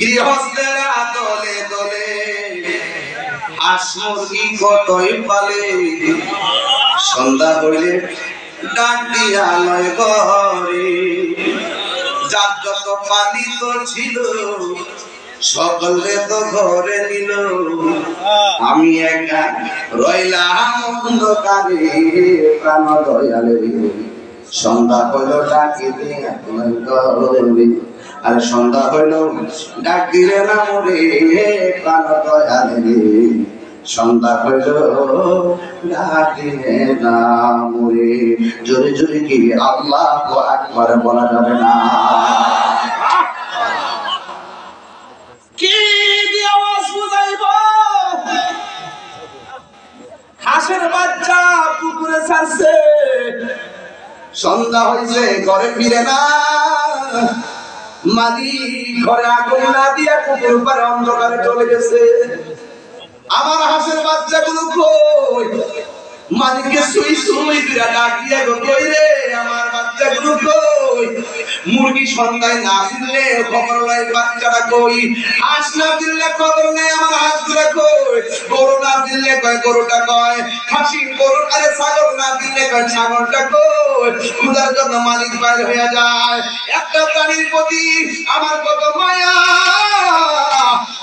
গৃহস্থেরা দলে দলে। হাঁস মুরগি কতই পালে? সন্ধ্যা হইলে ডাক দিয়া যার যত পানি তো ছিল, সকলে তো ঘরে নিল। আমি একা রইলাম অন্ধকারে, প্রাণ দয়ালে সন্ধ্যা হইল ডাকি দিয়া আর সন্ধ্যা হইল ডাক দিলে না মরে প্রাণ দয়ালে সন্ধ্যা হইল ডাক দিলে না মরে। জোরে জোরে কি আল্লাহ আকবার বলা যাবে না? হাঁসের বাচ্চা পুকুরে ছাড়ছে। সন্ধ্যা হয়েছে ঘরে ফিরে না। মালিক ঘরে আগুন না দিয়া কুকুর পারে অন্ধকারে চলে গেছে। আমার হাঁসের বাচ্চাগুলো কই? মালিককে সুই সুই দিয়া ডাক দিয়া কই রে আমার বাচ্চাগুলো কই? মুরগি সন্ধ্যায় না ফিরলে খবর নাই বাচ্চারা কই? হাঁস না দিলে খবর নাই, আমার হাঁসগুলা কই? গরু না দিলে কয়, গরুটা কয়? খাসি, গরু, আরে ছাগল না দিলে কয়, ছাগলটা কই? খুদার জন্য মালিক বাইর হয়ে যায়। একটা প্রাণীর প্রতি আমার কত মায়া।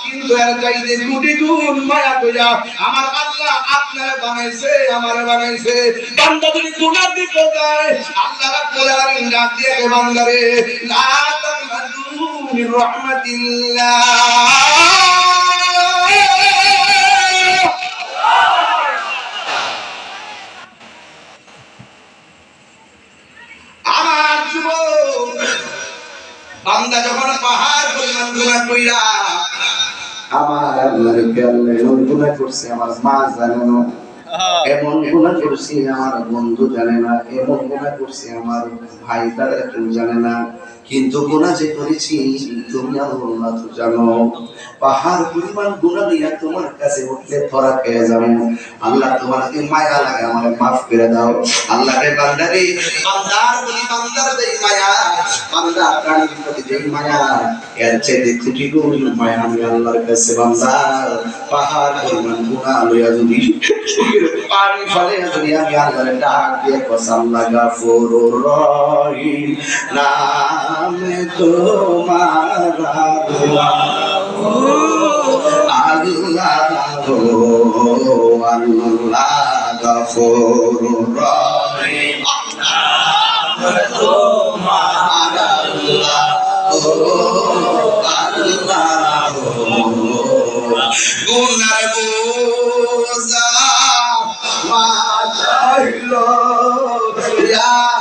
কিন্তু এর চাইতে কোটি গুণ মায়া কইরা আমার আল্লাহ আপনারে বানাইছে, আমারে বানাইছে। বান্দা যদি গুনার দিকে যায়, আল্লাহ রাব্বুল আলামিন ডাক দিয়ে বান্দারে, লা তাকনাতু মির রাহমাতিল্লাহ বান্দা যখন পাহাড় পরিমাণ গুণা কইরা আমার আল্লাহর খেয়াল এমন গুণা করছে আমার মা জানে না। এমন গুণা করছি আমার বন্ধু জানে না। এমন গুণা করছি আমার ভাই তারা কেউ জানে না। কিন্তু গুণা যে করেছি, তুমি আল্লাহ তো জানো। পাহাড় পরিমাণ গুণা দিয়া তোমার কাছে উঠলে ধরা পেয়ে যাব। আল্লাহ তোমাকে মায়া লাগে আমার মাফ করে দাও। আল্লাহ রে বান্দারে, বান্দার বলি বান্দার দেই মায়া। বান্দা প্রাণীর প্রতি যেই মায়া। এর চেয়ে কোটি গুণ মায়া আমি আল্লাহর কাছে পাহাড় পরিমাণ গুণা লইয়া যদি, পানি ফলে যদি আমি আল্লাহরে ডাক দিয়ে লাগা ফোর রহিম নামে তোমার আল্লাহ আল্লাহ গফুর রহিম তোমার আল্লাহ আল্লাহ গুনার বোঝা মাথাইল ইয়া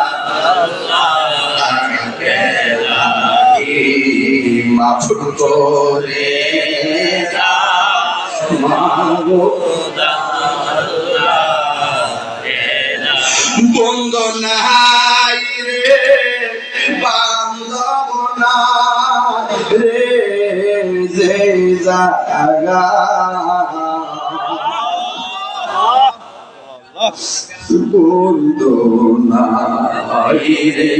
মাফ করে বন্ধ নাই রে, বান্ধব নাই রে, যে জাগা বন্ধ নাই রে,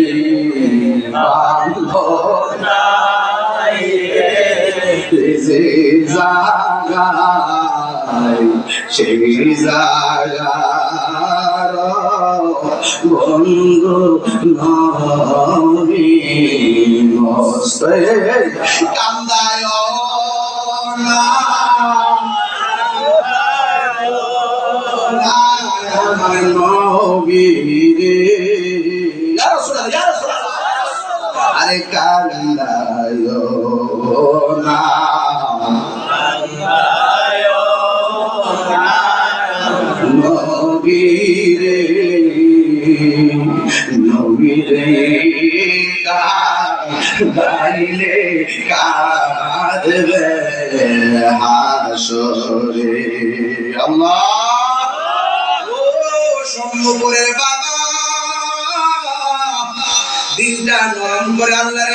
বান্ধব রে যে জাগায় সেই জাগার বন্ধু নবী মস্তে কান্দায় না আরে কান্দায় নবীরে গাইলে কাঁদবে হাসরে আল্লাহ ও সম্ভবের বাবা দিনটা নরম করে আল্লাহর